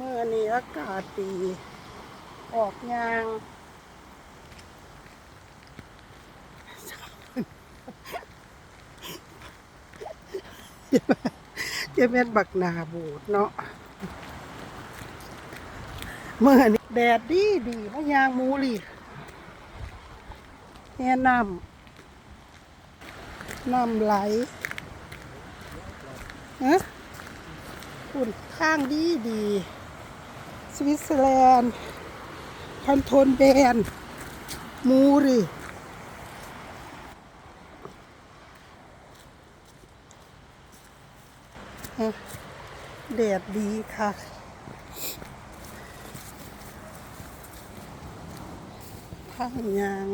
เมื่อนี้อากาศดี ออกยางเจะเป็นบักนาบูดเนาะเมื่อนี้แดดดีดีมายางมูลีแนะนำน้ำไหลฮะฝุ่นข้างดีดี สวิตเซอร์แลนด์คอนโทนแบนมูรีฮะแดดดีค่ะข้างยาง